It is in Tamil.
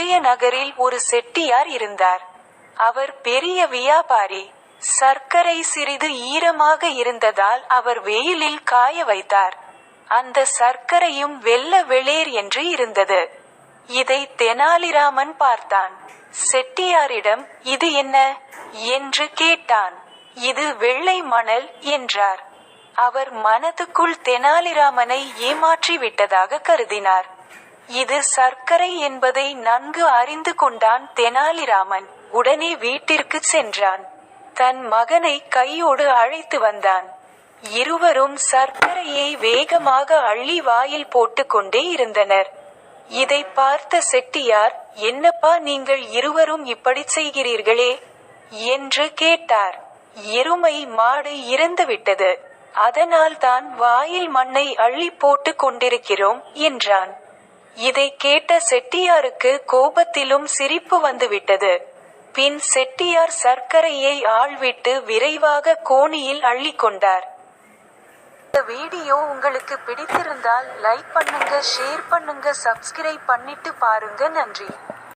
விஜயநகரில் ஒரு செட்டியார் இருந்தார். அவர் பெரிய வியாபாரி சர்க்கரை சிறிது ஈரமாக இருந்ததால் அவர் வெயிலில் காய வைத்தார். அந்த சர்க்கரையும் வெள்ள வெளிர் என்று இருந்தது. இதை தெனாலிராமன் பார்த்தான். செட்டியாரிடம் இது என்ன? என்று கேட்டான். இது வெள்ளை மணல் என்றார். அவர் மனதுக்குள் தெனாலிராமனை ஏமாற்றி விட்டதாக கருதினார். இது சர்க்கரை என்பதை நன்கு அறிந்து கொண்டான் தெனாலிராமன். உடனே வீட்டிற்கு சென்றான். தன் மகனை கையோடு அழைத்து வந்தான். இருவரும் சர்க்கரையை வேகமாக அள்ளி வாயில் போட்டுக்கொண்டே இருந்தனர். இதை பார்த்த செட்டியார் என்னப்பா நீங்கள் இருவரும் இப்படி செய்கிறீர்களே? என்று கேட்டார். எருமை மாடு இறந்துவிட்டது அதனால் தான் வாயில் மண்ணை அள்ளி போட்டு கொண்டிருக்கிறோம் என்றான். இதை கேட்ட செட்டியாருக்கு கோபத்திலும் சிரிப்பு வந்துவிட்டது. பின் செட்டியார் சர்க்கரையை ஆள்விட்டு விரைவாக கோணியில் அள்ளி கொண்டார். இந்த வீடியோ உங்களுக்கு பிடித்திருந்தால் லைக் பண்ணுங்க ஷேர் பண்ணுங்க சப்ஸ்கிரைப் பண்ணிட்டு பாருங்க. நன்றி.